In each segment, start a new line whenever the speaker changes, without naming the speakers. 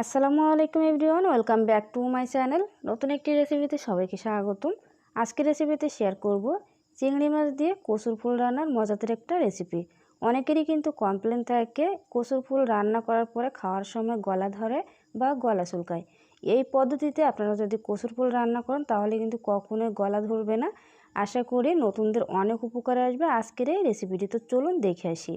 আসসালামু আলাইকুম everyone, welcome back to my channel. নতুন একটি রেসিপিতে সবাইকে স্বাগতম। আজকের রেসিপিতে শেয়ার করব চিংড়ি মাছ দিয়ে কসুর ফুল রান্নার মজাদার একটা রেসিপি। অনেকেরই কিন্তু কমপ্লেন থাকে কসুর ফুল রান্না করার পরে খাওয়ার সময় গলা ধরে বা গলা চুলকায়। এই পদ্ধতিতে আপনারা যদি কসুর ফুল রান্না করেন, তাহলে কিন্তু কখনোই গলা ধরবে না। আশা করি নতুনদের অনেক উপকারে আসবে আজকের এই রেসিপিটি। তো চলুন দেখে আসি।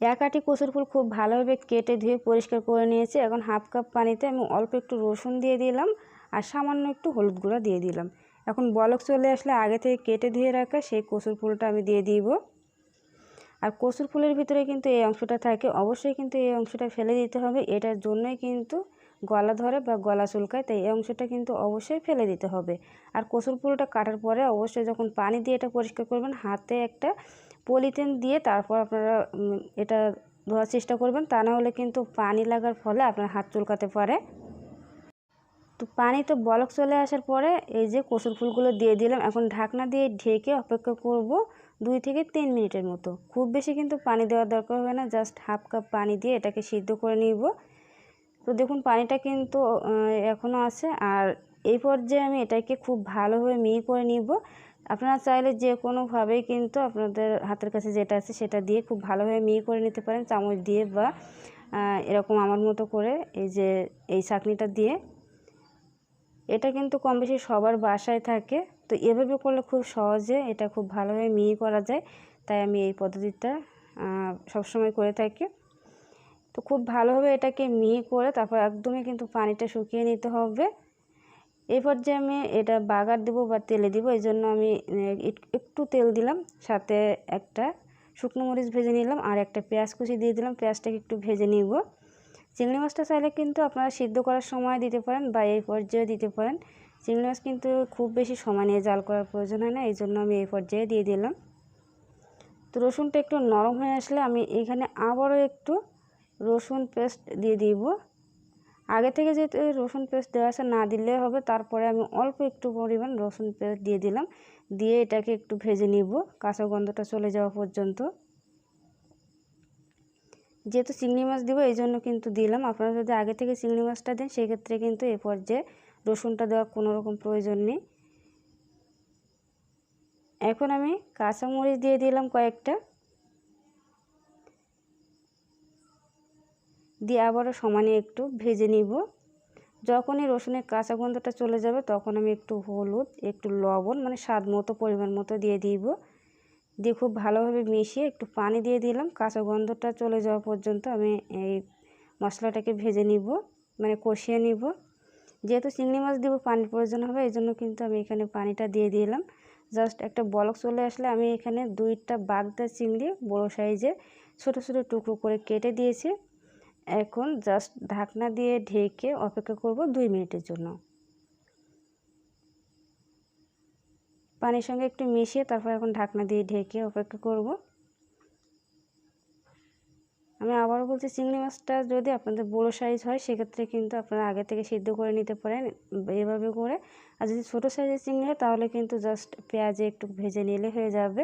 এক আটি কচুর ফুল খুব ভালোভাবে কেটে ধুয়ে পরিষ্কার করে নিয়েছি। এখন হাফ কাপ পানিতে আমি অল্প একটু রসুন দিয়ে দিলাম আর সামান্য একটু হলুদ গুঁড়া দিয়ে দিলাম। এখন বলক চলে আসলে আগে থেকে কেটে ধুয়ে রাখা সেই কচুর ফুলটা আমি দিয়ে দিব। আর কচুর ফুলের ভিতরে কিন্তু এই অংশটা থাকে, অবশ্যই কিন্তু এই অংশটা ফেলে দিতে হবে। এটার জন্যই কিন্তু গলা ধরে বা গলা চুলকায়, তাই এই অংশটা কিন্তু অবশ্যই ফেলে দিতে হবে। আর কচুর ফুলটা কাটার পরে অবশ্যই যখন পানি দিয়ে এটা পরিষ্কার করবেন, হাতে একটা পলিথিন দিয়ে তারপর আপনারা এটা ধোয়ার চেষ্টা করবেন। তা না হলে কিন্তু পানি লাগার ফলে আপনার হাত চুলকাতে পারে। তো পানিতে বলক চলে আসার পরে এই যে কসুর ফুলগুলো দিয়ে দিলাম, এখন ঢাকনা দিয়ে ঢেকে অপেক্ষা করব দুই থেকে তিন মিনিটের মতো। খুব বেশি কিন্তু পানি দেওয়ার দরকার হবে না, জাস্ট হাফ কাপ পানি দিয়ে এটাকে সিদ্ধ করে নিব। তো দেখুন, পানিটা কিন্তু এখনও আছে। আর এই পর্যায়ে আমি এটাকে খুব ভালোভাবে মিহি করে নিব। আপনারা চাইলে যে কোনোভাবেই কিন্তু আপনাদের হাতের কাছে যেটা আছে সেটা দিয়ে খুব ভালোভাবে মিহি করে নিতে পারেন। চামচ দিয়ে বা এরকম আমার মতো করে এই যে, এই চাকনিটা দিয়ে। এটা কিন্তু কম বেশি সবার বাসায় থাকে। তো এভাবে করলে খুব সহজে এটা খুব ভালোভাবে মিহি করা যায়। তাই আমি এই পদ্ধতিটা সবসময় করে থাকি। তো খুব ভালোভাবে এটাকে মিহি করে তারপর একদমই কিন্তু পানিটা শুকিয়ে নিতে হবে। এই পর্যায়ে আমি এটা বাগার দেবো বা তেলে দিব, এই জন্য আমি একটু তেল দিলাম, সাথে একটা শুকনো মরিচ ভেজে নিলাম আর একটা পেঁয়াজ কুচি দিয়ে দিলাম, পেঁয়াজটাকে একটু ভেজে নিব। চিংড়ি মাছটা চাইলে কিন্তু আপনারা সিদ্ধ করার সময় দিতে পারেন বা এই পর্যায়ে দিতে পারেন। চিংড়ি মাছ কিন্তু খুব বেশি সময় নিয়ে জাল করার প্রয়োজন হয় না, এই জন্য আমি এই পর্যায়ে দিয়ে দিলাম। তো রসুনটা একটু নরম হয়ে আসলে আমি এখানে আবারও একটু রসুন পেস্ট দিয়ে দিব। আগে থেকে যেহেতু রসুন পেস্ট দেওয়া আছে, না দিলে হবে। তারপরে আমি অল্প একটু পরিমাণ রসুন পেস্ট দিয়ে দিলাম। দিয়ে এটাকে একটু ভেজে নিব। কাঁচা গন্ধটা চলে যাওয়া পর্যন্ত। যেহেতু চিংড়ি মাছ দিব, এই জন্য কিন্তু দিলাম। আপনারা যদি আগে থেকে চিংড়ি মাছটা দেন, সেক্ষেত্রে কিন্তু এ পর্যায়ে রসুনটা দেওয়ার কোনো রকম প্রয়োজন নেই। এখন আমি কাঁচামরিচ দিয়ে দিলাম কয়েকটা। দিয়ে আবারও সমানে একটু ভেজে নিব। যখনই রসুনের কাঁচা গন্ধটা চলে যাবে তখন আমি একটু হলুদ, একটু লবণ মানে স্বাদ মতো, পরিমাণ মতো দিয়ে দিব। দিয়ে খুব ভালোভাবে মিশিয়ে একটু পানি দিয়ে দিলাম। কাঁচা গন্ধটা চলে যাওয়া পর্যন্ত আমি এই মশলাটাকে ভেজে নিব মানে কষিয়ে নিব। যেহেতু চিংড়ি মাছ দিব পানির প্রয়োজন হবে, এই জন্য কিন্তু আমি এখানে পানিটা দিয়ে দিলাম। জাস্ট একটা বলক চলে আসলে আমি এখানে দুইটা বাগদা চিংড়ি বড়ো সাইজে ছোটো ছোটো টুকরো করে কেটে দিয়েছি। এখন জাস্ট ঢাকনা দিয়ে ঢেকে অপেক্ষা করব দুই মিনিটের জন্য। পানির সঙ্গে একটু মিশিয়ে তারপর এখন ঢাকনা দিয়ে ঢেকে অপেক্ষা করব। আমি আবারও বলছি, চিংড়ি মাছটা যদি আপনাদের বড়ো সাইজ হয়, সেক্ষেত্রে কিন্তু আপনারা আগে থেকে সিদ্ধ করে নিতে পারেন এভাবে করে। আর যদি ছোটো সাইজের চিংড়ি হয়, তাহলে কিন্তু জাস্ট পেঁয়াজে একটু ভেজে নিলে হয়ে যাবে।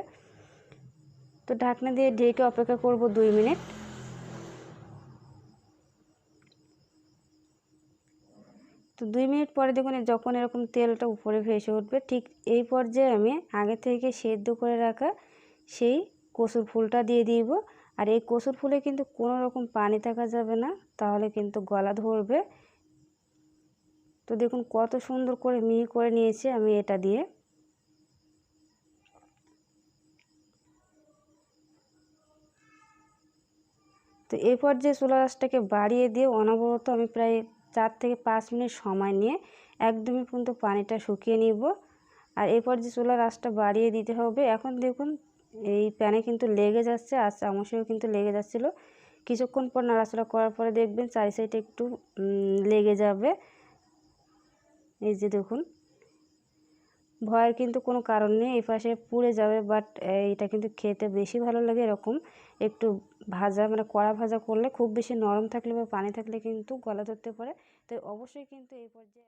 তো ঢাকনা দিয়ে ঢেকে অপেক্ষা করব দুই মিনিট। তো দুই মিনিট পরে দেখুন যখন এরকম তেলটা উপরে ভেসে উঠবে, ঠিক এই পর্যায়ে আমি আগে থেকে সেদ্ধ করে রাখা সেই কসুর ফুলটা দিয়ে দিব। আর এই কসুর ফুলে কিন্তু কোনো রকম পানি থাকা যাবে না, তাহলে কিন্তু গলা ধরবে। তো দেখুন কত সুন্দর করে মিহি করে নিয়েছি আমি এটা দিয়ে। তো এই পর্যায়ে চুলা গাছটাকে বাড়িয়ে দিয়ে অনবরত আমি প্রায় চার থেকে পাঁচ মিনিট সময় নিয়ে একদমই কিন্তু পানিটা শুকিয়ে নিব। আর এরপর যে চুলার আঁচটা বাড়িয়ে দিতে হবে, এখন দেখুন এই প্যানে কিন্তু লেগে যাচ্ছে, আর চামচেও কিন্তু লেগে যাচ্ছিল। কিছুক্ষণ পর নাড়াচড়া করার পরে দেখবেন চারি সাইডে একটু লেগে যাবে। এই যে দেখুন। ভয়ের কিন্তু কোনো কারণ নেই, এই পাশে পুড়ে যাবে বাট এটা কিন্তু খেতে বেশি ভালো লাগে এরকম। একটু ভাজা মানে কড়া ভাজা করলে খুব বেশি নরম থাকলে বা পানি থাকলে কিন্তু গলা ধরতে পারে। তো অবশ্যই কিন্তু এই পর্যায়ে